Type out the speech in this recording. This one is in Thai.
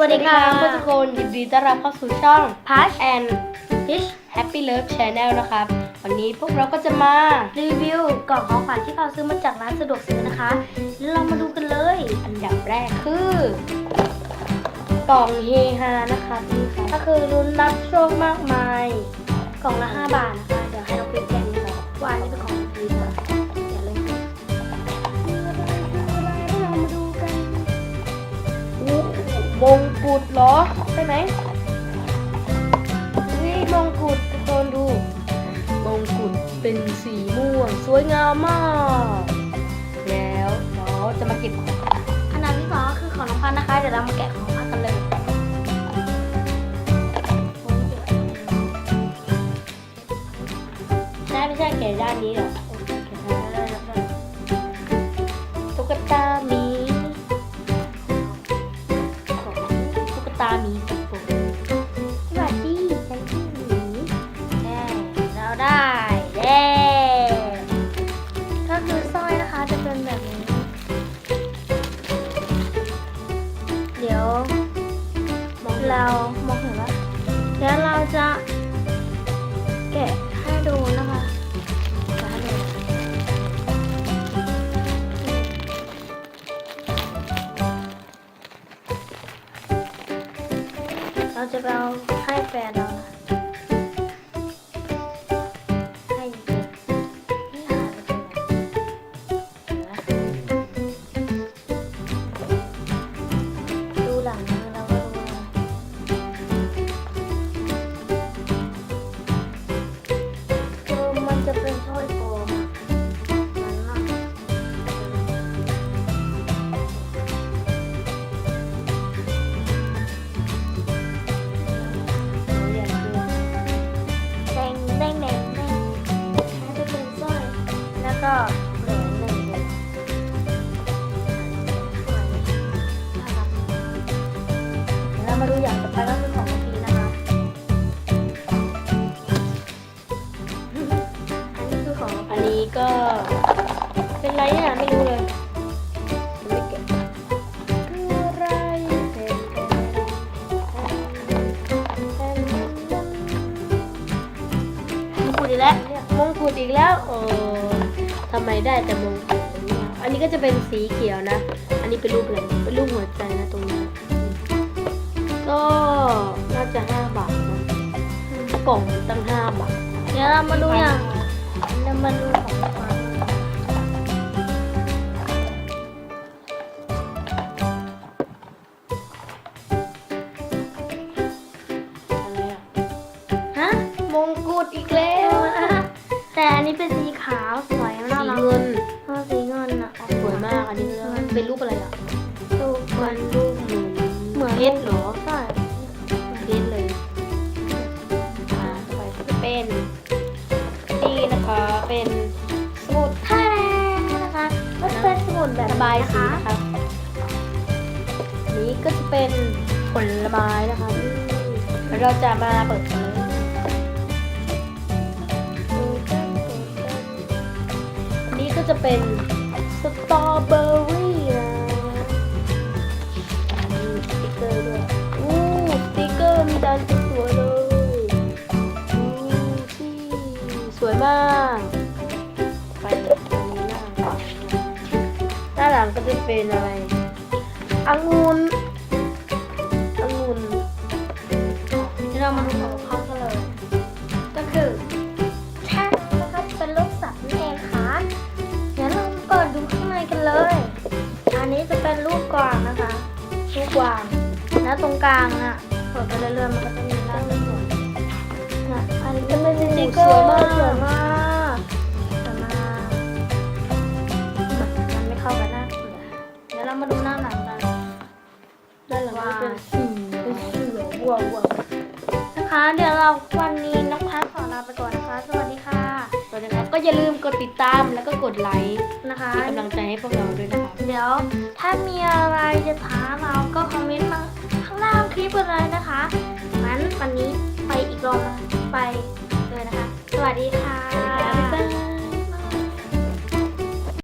วัสดีครับทุกคนยินดีต้อนรับเข้าสู่ช่องพัช and พิช Happy Love Channel นะครับ วันนี้พวกเราก็จะมา รีวิวกล่องของขวัญที่เราซื้อมาจากร้านสะดวกซื้อนะคะ แล้วเรามาดูกันเลย อันดับแรกคือกล่องเฮฮานะคะนี่ค่ะก็คือลุ้นรับโชคมากมาย กล่องละ 5 บาทนะคะ เดี๋ยวให้เราไปแกะดีกว่าว่าอันนี้เป็นของ เป็นสีม่วงสวยงามมาก แล้วเราจะมาเก็บของอันนั้นที่สองก็คือของน้องพันนะคะ เดี๋ยวเรามาแกะของพันกันเลยได้ไม่ใช่แกะด้านนี้เหรอ ยวมองเรามองเห็นว่าเดี๋ยวเราจะแกะให้ดูนะคะแกะให้ดูเราจะไปเอาให้แฟนเรา ก็แหวนหนึ่งวงสวยน่ารักเดี๋ยวเรามาดูอย่างต่อไปก็คือของพีนะคะอันนี้คือของอันนี้ก็เป็นไรเนี่ยไม่รู้เลยไม่เก็บคืออะไรเป็นมงกุฎอีกแล้วมงกุฎอีกแล้วเออ ทำไมได้แต่มงกุฎอย่างเนี่ยอันนี้ก็จะเป็นสีเขียวนะ อันนี้เป็นรูปอะไรเป็นรูปหัวใจนะตรงนี้ ก็น่าจะห้าบาทนะกล่องมันตั้งห้าบาทเดี๋ยวเรามาดูอย่างเรามาดูของขวัญอะไรอะฮะมงกุฎอีกแล้ว แต่อันนี้เป็นสีขาวสวย มือนรูปหมูเหมือนเพชรเหรอใช่เพชรเลยอ่าต่อไปก็จะเป็นนี่นะคะเป็นสมุดท่าแรงนะคะก็จะเป็นสมุดแบบระบายนะสีคะนะคะนี้ก็จะเป็นผลไม้นะคะแล้วเราจะมาเปิดกันเลยนี่ก็จะเป็นสตรอเบอรี่ สวยมาก ไปตรงนี้หน้าหน้าหลังก็จะเป็นอะไรองุ่นองุ่นเดี๋ยวเรามาดูของเขากันเลยก็คือแท่นนะครับเป็นลูกสัตว์นั่นเองค่ะเดี๋ยวเราเปิดดูข้างในกันเลย อันนี้จะเป็นลูกกวางนะคะลูกกวางแล้วตรงกลางน่ะเปิดไปเรื่อยๆมันก็จะ สวยมากสวยมากมากมันไม่เข้ากันหน้าเสือเดี๋ยวเรามาดูหน้าหนังกันด้านหลังก็เป็นสีเป็นเสือวัววัวนะคะ เดี๋ยวเราวันนี้น้องพัดขอลาไปก่อนนะคะ สวัสดีค่ะสวัสดีครับก็อย่าลืมกดติดตามแล้วก็กดไลค์นะคะเป็นกำลังใจให้พวกเราด้วยนะครับเดี๋ยวถ้ามีอะไรจะท้าเราก็คอมเมนต์มาข้างล่างคลิปเลยนะคะงั้นวันนี้ไปอีกรอบไปเลยนะคะ วัสดีค่ะ